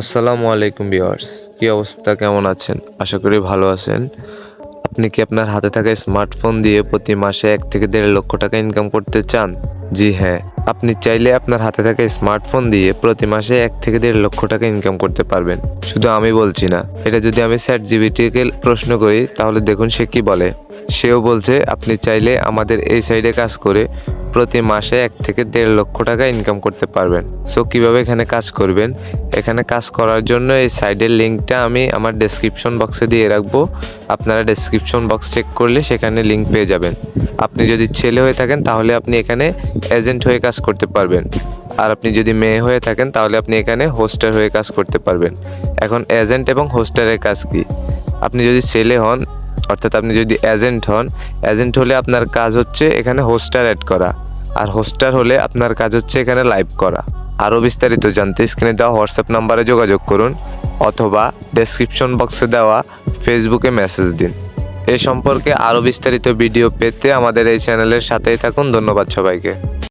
আসসালামু আলাইকুম ভিউয়ার্স। কি অবস্থা? কেমন আছেন? আশা করি ভালো আছেন। আপনি কি আপনার হাতে থাকা স্মার্টফোন দিয়ে প্রতি মাসে এক থেকে দেড় লক্ষ টাকা ইনকাম করতে চান? জি হ্যাঁ আপনি চাইলে আপনার হাতে থাকা স্মার্টফোন দিয়ে প্রতি মাসে এক থেকে দেড় লক্ষ টাকা ইনকাম করতে পারবেন। শুধু আমি বলছি না, এটা যদি আমি স্যাট জিবিটিকে প্রশ্ন করি, তাহলে দেখুন সে কি বলে। সেও বলছে, আপনি চাইলে আমাদের এই সাইডে কাজ করে প্রতি মাসে এক থেকে দেড় লক্ষ টাকা ইনকাম করতে পারবেন। সো কীভাবে এখানে কাজ করবেন? এখানে কাজ করার জন্য এই সাইডের লিঙ্কটা আমি আমার ডেসক্রিপশন বক্সে দিয়ে রাখব। আপনারা ডেসক্রিপশন বক্স চেক করলে সেখানে লিঙ্ক পেয়ে যাবেন। আপনি যদি ছেলে হয়ে থাকেন, তাহলে আপনি এখানে এজেন্ট হয়ে কাজ করতে পারবেন। আর আপনি যদি মেয়ে হয়ে থাকেন, তাহলে আপনি এখানে হোস্টার হয়ে কাজ করতে পারবেন। এখন এজেন্ট এবং হোস্টারের কাজ কি? আপনি যদি ছেলে হন, অর্থাৎ আপনি যদি এজেন্ট হন এজেন্ট হলে আপনার কাজ হচ্ছে এখানে হোস্টার অ্যাড করা। আর হোস্টার হলে আপনার কাজ হচ্ছে এখানে লাইভ করা। আরও বিস্তারিত জানতে স্ক্রিনে দেওয়া হোয়াটসঅ্যাপ নাম্বারে যোগাযোগ করুন অথবা ডেসক্রিপশন বক্সে দেওয়া ফেসবুকে মেসেজ দিন। এ সম্পর্কে আরও বিস্তারিত ভিডিও পেতে আমাদের এই চ্যানেলের সাথেই থাকুন। ধন্যবাদ সবাইকে।